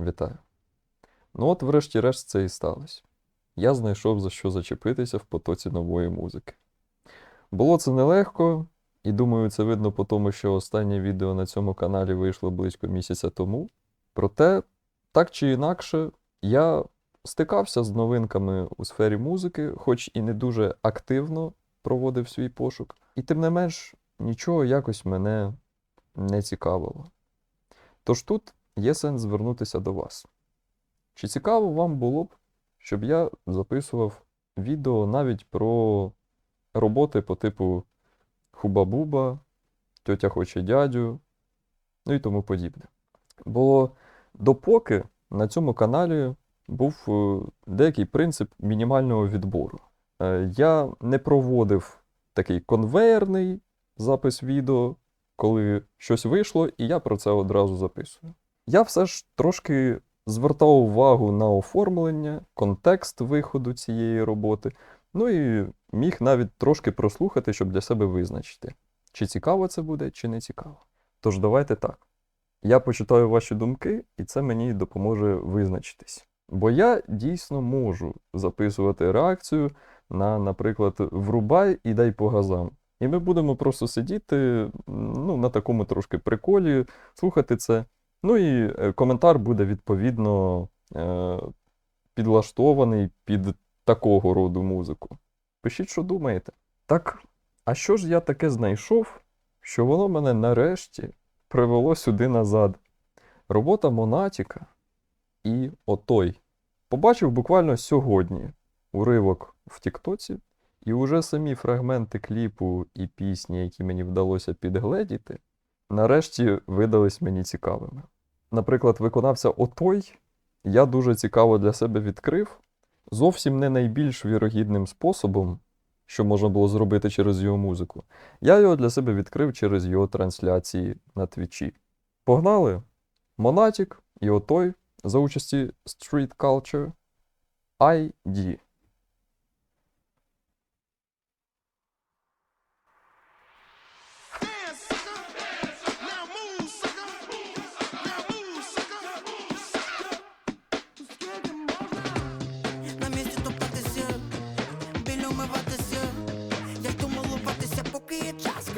Вітаю. Ну от, врешті-решт, це і сталося. Я знайшов за що зачепитися в потоці нової музики. Було це нелегко, і думаю, це видно по тому, що останнє відео на цьому каналі вийшло близько місяця тому. Проте, так чи інакше, я стикався з новинками у сфері музики, хоч і не дуже активно проводив свій пошук. І тим не менш, нічого якось мене не цікавило. Тож тут є сенс звернутися до вас. Чи цікаво вам було б, щоб я записував відео навіть про роботи по типу Хуба-Буба, Тьотя хоче дядю, ну і тому подібне. Бо допоки на цьому каналі був е, деякий принцип мінімального відбору. Е, Я не проводив такий конвейерний запис відео, коли щось вийшло, і я про це одразу записую. Я все ж трошки звертав увагу на оформлення, контекст виходу цієї роботи, ну і міг навіть трошки прослухати, щоб для себе визначити, чи цікаво це буде, чи не цікаво. Тож давайте так. Я почитаю ваші думки, і це мені допоможе визначитись. Бо я дійсно можу записувати реакцію на, наприклад, врубай і дай по газам. І ми будемо просто сидіти ну, на такому трошки приколі, слухати це. Ну і е, коментар буде відповідно е, підлаштований під такого роду музику. Пишіть, що думаєте. Так, а що ж я таке знайшов, що воно мене нарешті привело сюди назад? Робота Монатіка і Отой. Побачив буквально сьогодні уривок в Тіктоці, і уже самі фрагменти кліпу і пісні, які мені вдалося підгледіти, нарешті видались мені цікавими. Наприклад, виконавця Отой я дуже цікаво для себе відкрив зовсім не найбільш вірогідним способом, що можна було зробити через його музику. Я його для себе відкрив через його трансляції на твічі. Погнали! Монатік і Отой за участі Street Culture ID.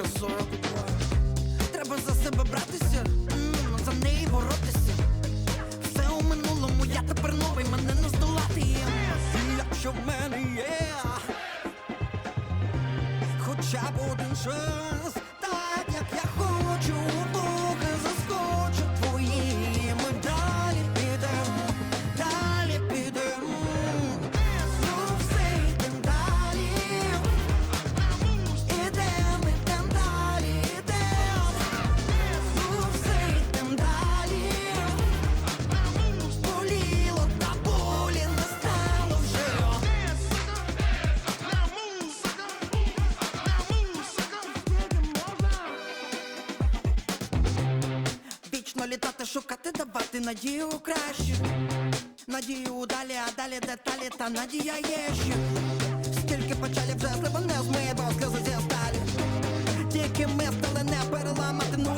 Казок. Треба за себе братися, за неї боротися. Все у минулому, я тепер новий, мене не здолати. Якщо в мене є, хоча б один шанс, літати, шукати, давати надію краще. Надію далі, а далі деталі, та надія є ще. Скільки печалі вже зливане не змиє, бо сльози зі сталі. Тільки ми стали не переламати, ну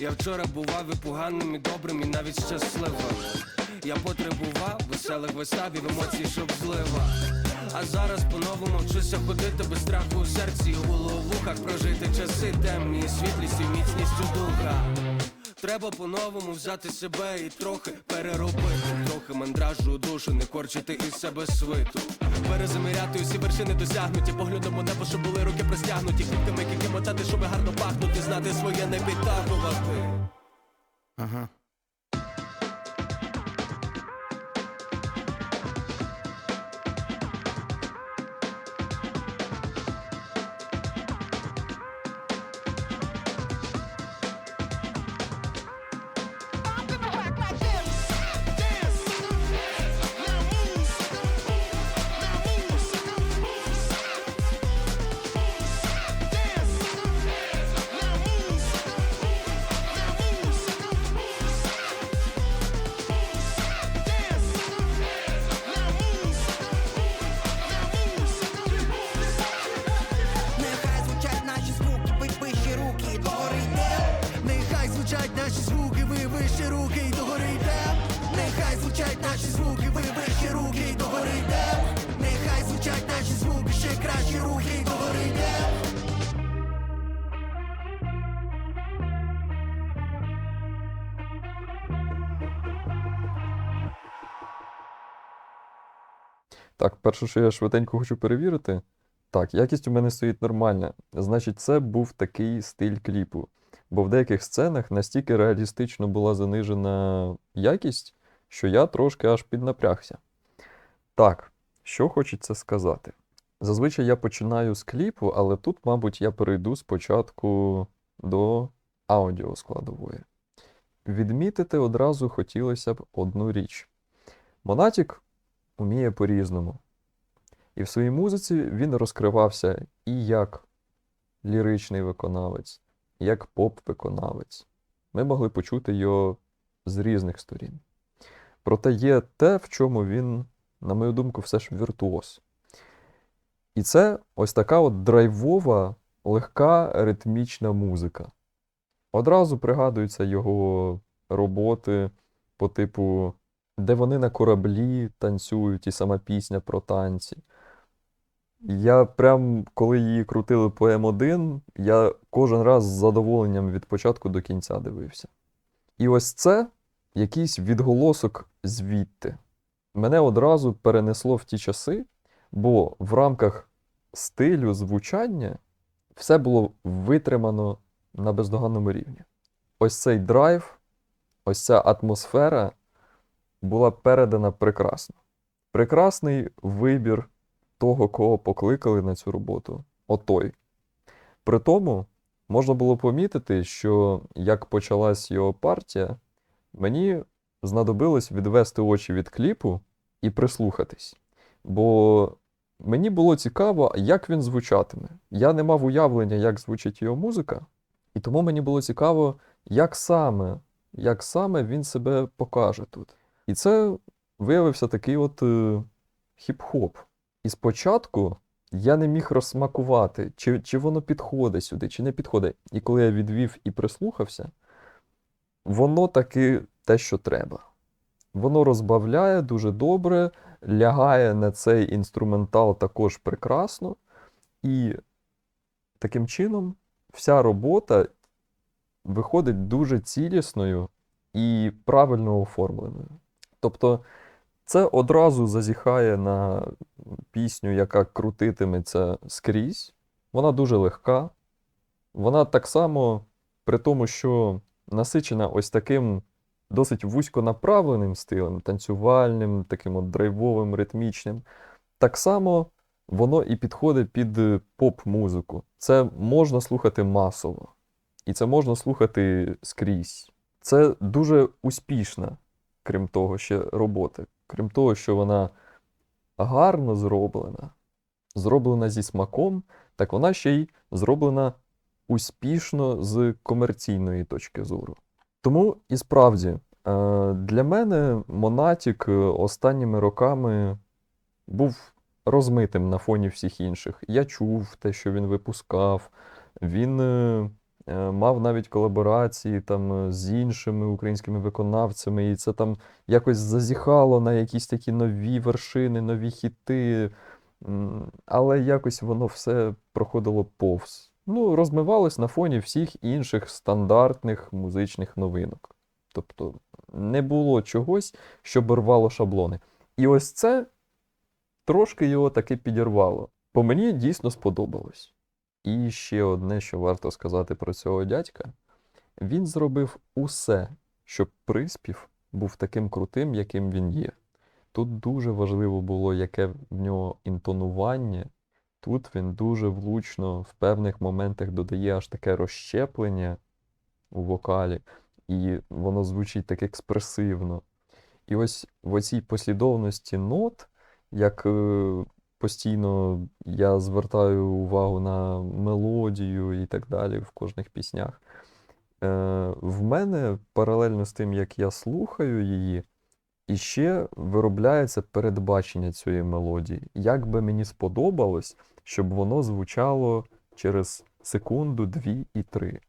я вчора бував і поганим, і добрим, і навіть щасливим. Я потребував веселих виставів, емоцій, щоб злива. А зараз по-новому вчуся ходити без страху у серці, у головухах прожити часи темні, світлість і міцністю духа. Треба по-новому взяти себе і трохи переробити, трохи мандражу душу, не корчити із себе свиту. Перезаміряти усі вершини досягнуті, поглядом у небо, щоб були руки простягнуті, квітками, які мотати, щоб гарно пахнути, знати своє не підтагувати. Ага. Наші звуки, ви руки, й догори йде. Нехай звучать наші звуки, ще кращі рухи, й догори йде. Так, перше, що я швиденько хочу перевірити. Так, якість у мене стоїть нормальна. Значить, це був такий стиль кліпу. Бо в деяких сценах настільки реалістично була занижена якість, що я трошки аж піднапрягся. Так, що хочеться сказати. Зазвичай я починаю з кліпу, але тут, мабуть, я перейду спочатку до аудіоскладової. Відмітити одразу хотілося б одну річ. Монатік уміє по-різному. І в своїй музиці він розкривався і як ліричний виконавець, як поп-виконавець. Ми могли почути його з різних сторін. Проте є те, в чому він, на мою думку, все ж віртуоз. І це ось така от драйвова, легка ритмічна музика. Одразу пригадуються його роботи по типу де вони на кораблі танцюють, і сама пісня про танці. Я прям, коли її крутили по М1, я кожен раз з задоволенням від початку до кінця дивився. І ось це якийсь відголосок звідти. Мене одразу перенесло в ті часи, бо в рамках стилю звучання все було витримано на бездоганному рівні. Ось цей драйв, ось ця атмосфера була передана прекрасно. Прекрасний вибір того, кого покликали на цю роботу. Отой. При тому можна було помітити, що як почалась його партія, мені знадобилось відвести очі від кліпу і прислухатись. Бо мені було цікаво, як він звучатиме. Я не мав уявлення, як звучить його музика, і тому мені було цікаво, як саме, як саме він себе покаже тут. І це виявився такий от е, хіп-хоп. І спочатку я не міг розсмакувати, чи, чи воно підходить сюди, чи не підходить. І коли я відвів і прислухався, воно таки те, що треба. Воно розбавляє дуже добре, лягає на цей інструментал також прекрасно. І таким чином вся робота виходить дуже цілісною і правильно оформленою. Тобто це одразу зазіхає на пісню, яка крутитиметься скрізь. Вона дуже легка. Вона так само, при тому, що насичена ось таким досить вузьконаправленим стилем, танцювальним, таким от драйвовим, ритмічним. Так само воно і підходить під е, поп-музику. Це можна слухати масово. І це можна слухати скрізь. Це дуже успішна, крім того, ще робота. Крім того, що вона гарно зроблена, зроблена зі смаком, так вона ще й зроблена успішно з комерційної точки зору. Тому і справді, е, для мене Монатік е, останніми роками був розмитим на фоні всіх інших. Я чув те, що він випускав. Він е, мав навіть колаборації там з іншими українськими виконавцями, і це там якось зазіхало на якісь такі нові вершини, нові хіти. Але якось воно все проходило повз. Ну, розмивалось на фоні всіх інших стандартних музичних новинок. Тобто не було чогось, що рвало шаблони. І ось це трошки його таки підірвало. По мені дійсно сподобалось. І ще одне, що варто сказати про цього дядька: він зробив усе, щоб приспів був таким крутим, яким він є. Тут дуже важливо було, яке в нього інтонування. Тут він дуже влучно в певних моментах додає аж таке розщеплення у вокалі, і воно звучить так експресивно. І ось в оцій послідовності нот, як е, постійно я звертаю увагу на мелодію і так далі в кожних піснях. Е, в мене паралельно з тим, як я слухаю її, іще виробляється передбачення цієї мелодії. Як би мені сподобалось, щоб воно звучало через секунду, дві і три.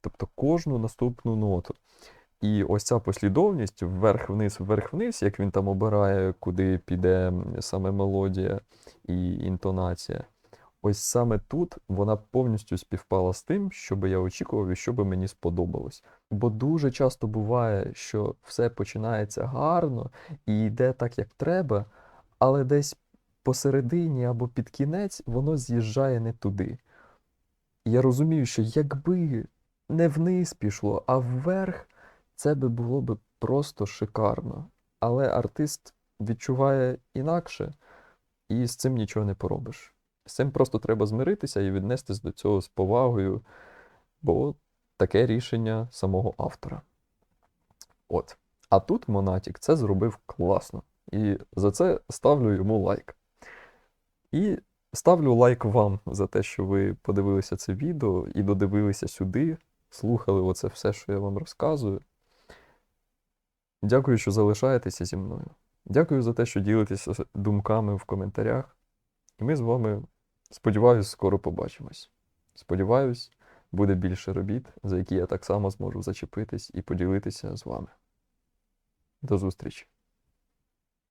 Тобто кожну наступну ноту. І ось ця послідовність вверх-вниз, вверх-вниз, як він там обирає, куди піде саме мелодія і інтонація. Ось саме тут вона повністю співпала з тим, що би я очікував і що би мені сподобалось. Бо дуже часто буває, що все починається гарно і йде так, як треба, але десь посередині або під кінець воно з'їжджає не туди. Я розумію, що якби не вниз пішло, а вверх, це би було би просто шикарно. Але артист відчуває інакше, і з цим нічого не поробиш. З цим просто треба змиритися і віднестись до цього з повагою, бо таке рішення самого автора. От. А тут Монатік це зробив класно. І за це ставлю йому лайк. І ставлю лайк вам за те, що ви подивилися це відео і додивилися сюди, слухали оце все, що я вам розказую. Дякую, що залишаєтеся зі мною. Дякую за те, що ділитеся думками в коментарях. І ми з вами, сподіваюсь, скоро побачимось. Сподіваюсь, буде більше робіт, за які я так само зможу зачепитись і поділитися з вами. До зустрічі!